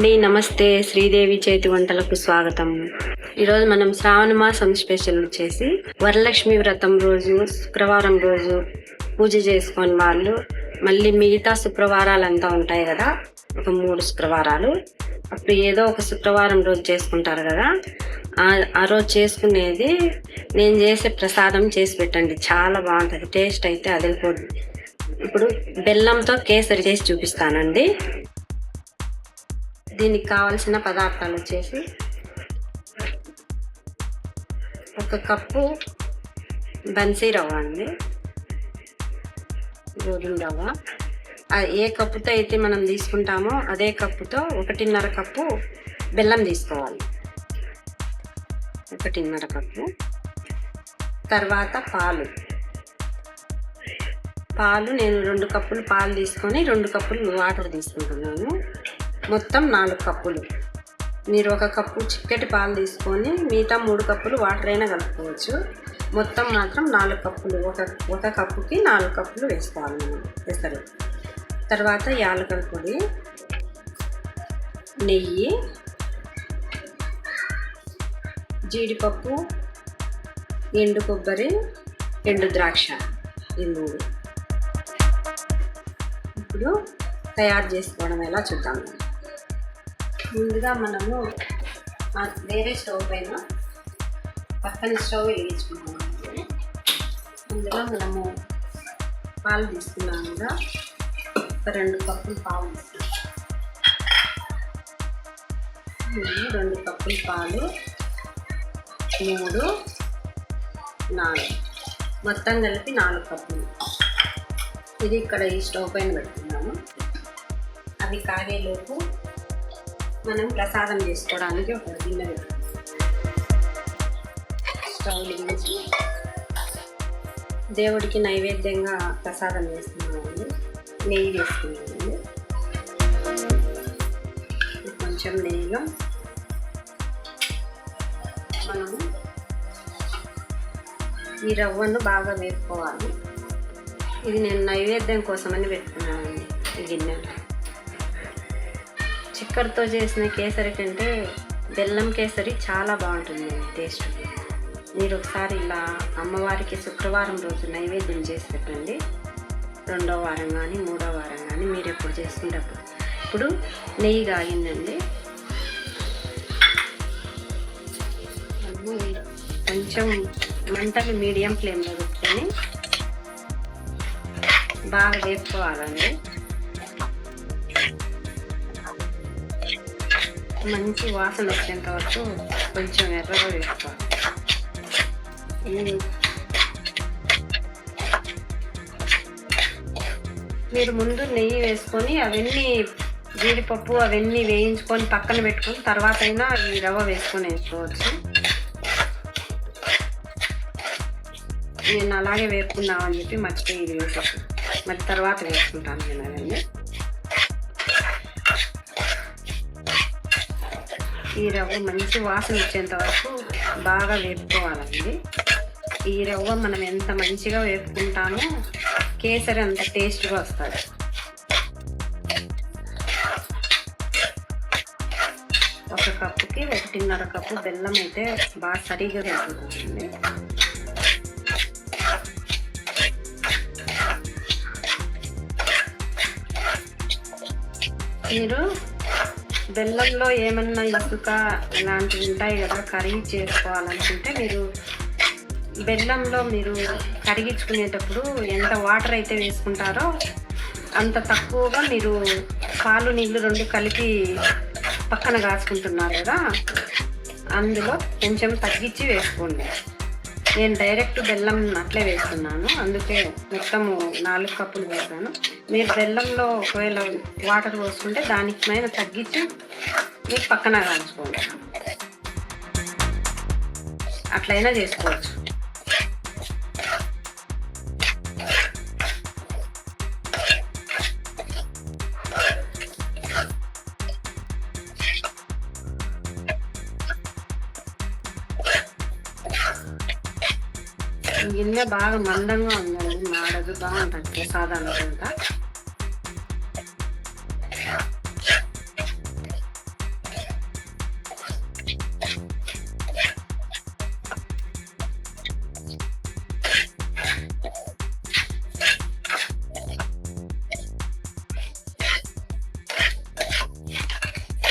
అండి. నమస్తే. శ్రీదేవి చేతి వంటలకు స్వాగతం. ఈరోజు మనం శ్రావణ మాసం స్పెషల్ వచ్చేసి వరలక్ష్మి వ్రతం రోజు శుక్రవారం రోజు పూజ చేసుకొని వాళ్ళు మళ్ళీ మిగతా శుక్రవారాలు అంతా ఉంటాయి కదా. ఒక మూడు శుక్రవారాలు. అప్పుడు ఏదో ఒక శుక్రవారం రోజు చేసుకుంటారు కదా. ఆ- ఆ రోజు చేసుకునేది నేను చేసే ప్రసాదం చేసి పెట్టండి. చాలా బాగుంటుంది. టేస్ట్ అయితే అదిరిపోతుంది ఇప్పుడు బెల్లంతో కేసరి చేసి చూపిస్తానండి. దీనికి కావాల్సిన పదార్థాలు వచ్చేసి ఒక కప్పు బన్సీ రవ్వ అండి. గోధుమ రవ్వ. ఏ కప్పుతో అయితే మనం తీసుకుంటామో అదే కప్పుతో ఒకటిన్నర కప్పు బెల్లం తీసుకోవాలి. ఒకటిన్నర కప్పు. తర్వాత పాలు. పాలు నేను రెండు కప్పులు పాలు తీసుకొని రెండు కప్పులు వాటర్ తీసుకుంటున్నాను. మొత్తం నాలుగు కప్పులు. మీరు ఒక కప్పు చిక్కటి పాలు తీసుకొని మిగతా మూడు కప్పులు వాటర్ అయినా కలుపుకోవచ్చు. మొత్తం మాత్రం నాలుగు కప్పులు. ఒక ఒక కప్పుకి నాలుగు కప్పులు వేసుకోవాలి మనం పెసరు. తర్వాత యాలకల పొడి నెయ్యి జీడిపప్పు ఎండు కొబ్బరి ఎండు ద్రాక్ష ఈ మూడు. ఇప్పుడు తయారు చేసుకోవడం ఎలా చూద్దాం. ముందుగా మనము వేరే స్టవ్ పైన పక్కన స్టవ్ వేయించుకున్నాము ముందుగా మనము పాలు తీసుకున్నాము కదా ఒక రెండు కప్పులు పాలు రెండు కప్పులు పాలు మూడు నాలుగు. మొత్తం కలిపి నాలుగు కప్పులు. ఇది ఇక్కడ ఈ స్టవ్ పైన పెడుతున్నాము అవి కాగేలోపు మనం ప్రసాదం చేసుకోవడానికి ఒక గిన్నె స్టవ్ దేవుడికి నైవేద్యంగా ప్రసాదం చేస్తున్నామండి నెయ్యి వేసుకున్నామండి కొంచెం నెయ్యిలో మనము ఈ రవ్వను బాగా వేపుకోవాలి. ఇది నేను నైవేద్యం కోసమని పెట్టుకున్నానండి ఈ గిన్నెలో చిక్కర్తో చేసిన కేసరి కంటే బెల్లం కేసరి చాలా బాగుంటుంది టేస్ట్. మీరు ఒకసారి ఇలా అమ్మవారికి శుక్రవారం రోజు నైవేద్యం చేసి పెట్టండి. రెండో వారం కానీ మూడో వారం కానీ మీరు ఎప్పుడు చేసుకునేటప్పుడు. ఇప్పుడు నెయ్యి కాగిందండి. కొంచెం మంటలు మీడియం ఫ్లేమ్లో పెట్టుకొని బాగా వేసుకోవాలండి మంచి వాసన వచ్చేంత వరకు కొంచెం ఎర్రగా వేసుకోవాలి. మీరు ముందు నెయ్యి వేసుకొని అవన్నీ జీడిపప్పు అవన్నీ వేయించుకొని పక్కన పెట్టుకొని తర్వాత అయినా ఈ రవ్వ వేసుకొని వేసుకోవచ్చు. నేను అలాగే వేసుకుందామని చెప్పి మర్చిపోయి ఇది మరి తర్వాత వేసుకుంటాను నేను అవన్నీ. ఈ రవ్వ మంచి వాసన వచ్చేంత వరకు బాగా వేపుకోవాలండి. ఈ రవ్వ మనం ఎంత మంచిగా వేపుకుంటామో కేసరి అంత టేస్ట్గా వస్తుంది. ఒక కప్పుకి ఒకటిన్నర కప్పు బెల్లం అయితే బాగా సరిగా వేసుకుంటుంది మీరు బెల్లంలో ఏమన్నా ఇసుక ఇలాంటివి ఉంటాయి కదా కరిగి చేసుకోవాలనుకుంటే మీరు బెల్లంలో మీరు కరిగించుకునేటప్పుడు ఎంత వాటర్ అయితే వేసుకుంటారో అంత తక్కువగా మీరు పాలు నీళ్ళు రెండు కలిపి పక్కన కాసుకుంటున్నారు కదా అందులో కొంచెం తగ్గించి వేసుకోండి. నేను డైరెక్ట్ బెల్లం అట్లే వేస్తున్నాను అందుకే మొత్తము నాలుగు కప్పులు వేసాను. మీరు బెల్లంలో ఒకవేళ వాటర్ పోసుకుంటే దానికి పైన తగ్గించి మీరు పక్కన కాల్చుకోండి అట్లయినా చేసుకోవచ్చు. గిన్నె బాగా మందంగా ఉందండి మాడదు బాగుంటుంది ప్రసాదాలు అంతా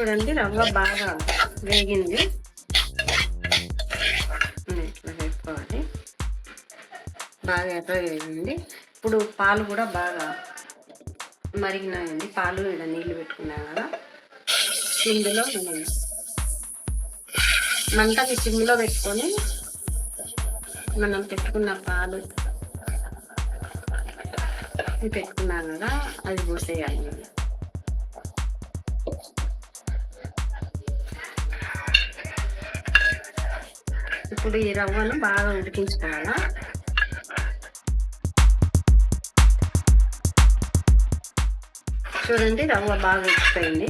చూడండి రవ్వ బాగా వేగింది. ఇట్లా వేసుకోవాలి. బాగా ఎర్ర వేగింది. ఇప్పుడు పాలు కూడా బాగా మరిగినాయండి. పాలు ఇక్కడ నీళ్ళు పెట్టుకున్నాయి కదా. ఇందులో మనం మంటని సిమ్లో పెట్టుకొని మనం పెట్టుకున్న పాలు ఇవి పెట్టుకున్నాం కదా. అది పోసేయాలి. ఇప్పుడు ఈ రవ్వను బాగా ఉడికించుకోవాలా? చూడండి రవ్వ బాగా ఉడికిపోయింది.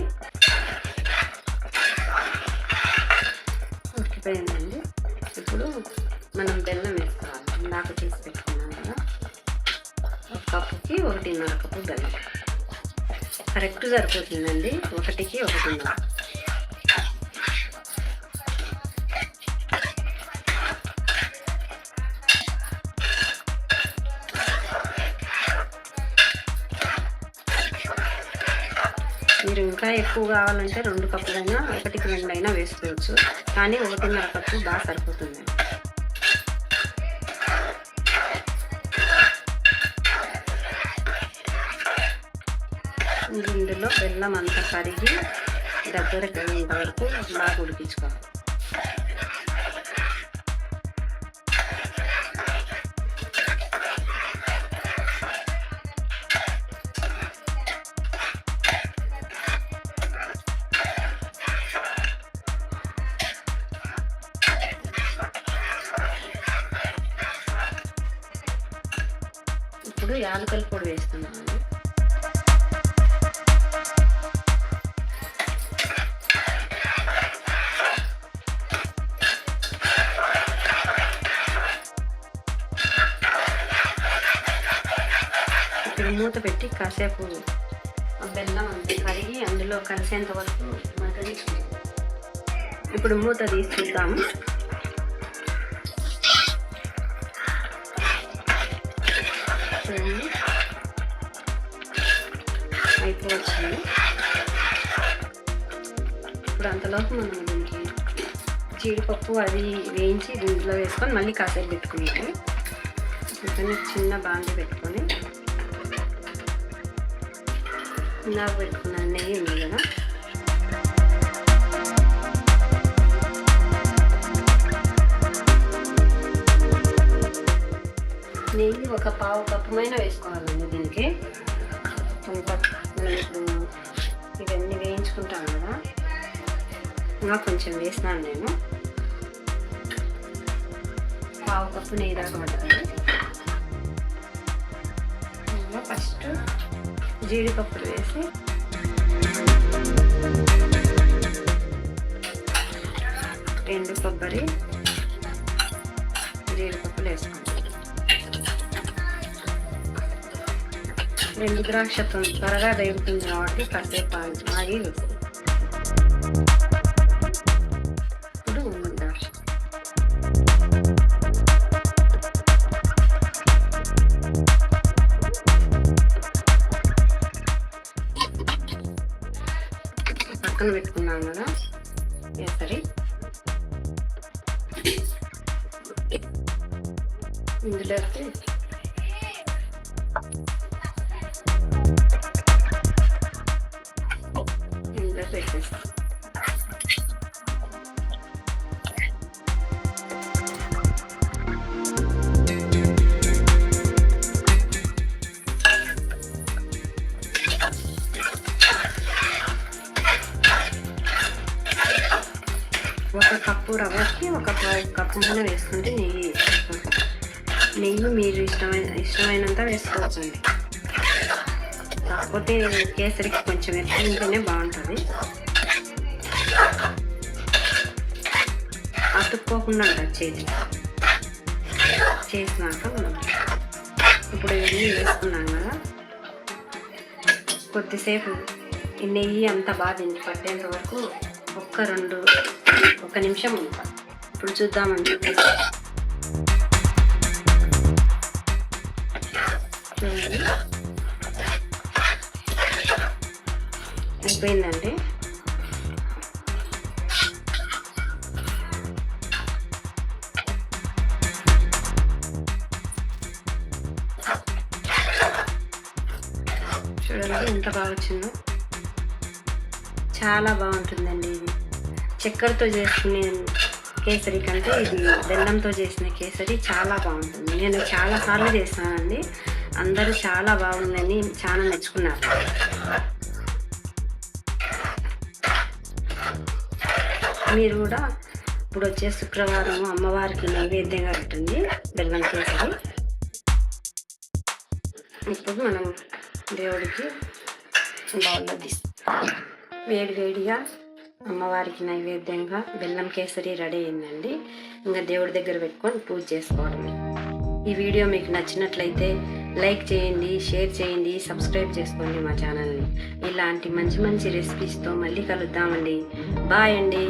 ఉడికిపోయిందండి. ఇప్పుడు మనం బెల్లం వేసుకోవాలి. ఇందాక తీసి పెట్టుకున్నాం కదా. ఒక కప్పుకి ఒకటిన్నర కప్పు బెల్లం. కరెక్ట్ సరిపోతుందండి. ఒకటికి ఒకటిన్నర. మీరు ఇంకా ఎక్కువ కావాలంటే రెండు కప్పులైనా ఒకటికి రెండు అయినా వేసుకోవచ్చు. కానీ ఒకటిన్నర కప్పు బాగా సరిపోతుంది. ఇందులో బెల్లం అంతా కరిగి దగ్గర వరకు బాగా ఉడికించుకోవాలి. ఇప్పుడు యాలకల పొడి వేస్తున్నాను. ఇప్పుడు మూత పెట్టి కాసేపు బెల్లం అంతా కరిగి అందులో కలిసేంత వరకు మగ్గనిచ్చుకుంటాం ఇప్పుడు మూత తీసి చూద్దాము అయిపోవచ్చింది ఇప్పుడు అంతలోపు మనం దీనికి జీడిపప్పు అది వేయించి దీంట్లో వేసుకొని మళ్ళీ కాసేపు పెట్టుకున్నాము అందుకని చిన్న బాండి పెట్టుకొని ఇందాక పెట్టుకున్న నెయ్యి ఉంది కదా. నెయ్యి ఒక పావు కప్పుమైన వేసుకోవాలండి దీనికి. ఇంకా మనం ఇప్పుడు ఇవన్నీ వేయించుకుంటాం కదా. ఇంకా కొంచెం వేసినాను నేను. పావు కప్పు నెయ్యి దాకా పడుతుంది ఫస్ట్ జీడిపప్పులు వేసి. ఎండు కొబ్బరి జీడిపప్పులు వేసుకుంటాం రెండు ద్రాక్ష త్వరగా వేగుతుంది కాబట్టి కాసేపు ఆగి ఆగి ఇప్పుడు ద్రాక్ష పక్కన పెట్టుకున్నాం కదా? కేసరి ఇందులోకి రవ్వకి వేసుకుంటే నెయ్యి నెయ్యి మీరు ఇష్టమైన ఇష్టమైనంత వేసుకోవచ్చండి కాకపోతే కేసరికి కొంచెం ఎక్కువ ఉంటేనే బాగుంటుంది. అతుక్కోకుండా ఉంటుంది చేసి చేసినాక మనం ఇప్పుడు ఇవన్నీ వేసుకున్నాం కదా. కొద్దిసేపు నెయ్యి అంతా బాగా దీనికి పట్టేంత వరకు ఒక్క రెండు ఒక నిమిషం ఉంటా ఇప్పుడు చూద్దామండి అయిపోయిందండి. చూడండి ఎంత బాగా వచ్చిందో. చాలా బాగుంటుందండి ఇది. చక్కెరతో చేసుకునే కేసరి కంటే ఇది బెల్లంతో చేసిన కేసరి చాలా బాగుంటుంది. నేను చాలా సార్లు చేస్తానండి. అందరూ చాలా బాగుందని చాలా మెచ్చుకున్నారు. మీరు కూడా ఇప్పుడు వచ్చే శుక్రవారం అమ్మవారికి నైవేద్యంగా పెట్టండి బెల్లం కేసరి. ఇప్పుడు మనం దేవుడికి బాగుంది వేడి వేడిగా అమ్మవారికి నైవేద్యంగా బెల్లం కేసరి రెడీ అయిందండి. ఇంకా దేవుడి దగ్గర పెట్టుకొని పూజ చేసుకోవడమే. ఈ వీడియో మీకు నచ్చినట్లయితే లైక్ చేయండి షేర్ చేయండి సబ్స్క్రైబ్ చేసుకోండి మా ఛానల్ని. ఇలాంటి మంచి మంచి రెసిపీస్తో మళ్ళీ కలుద్దామండి. బాయ్ అండి.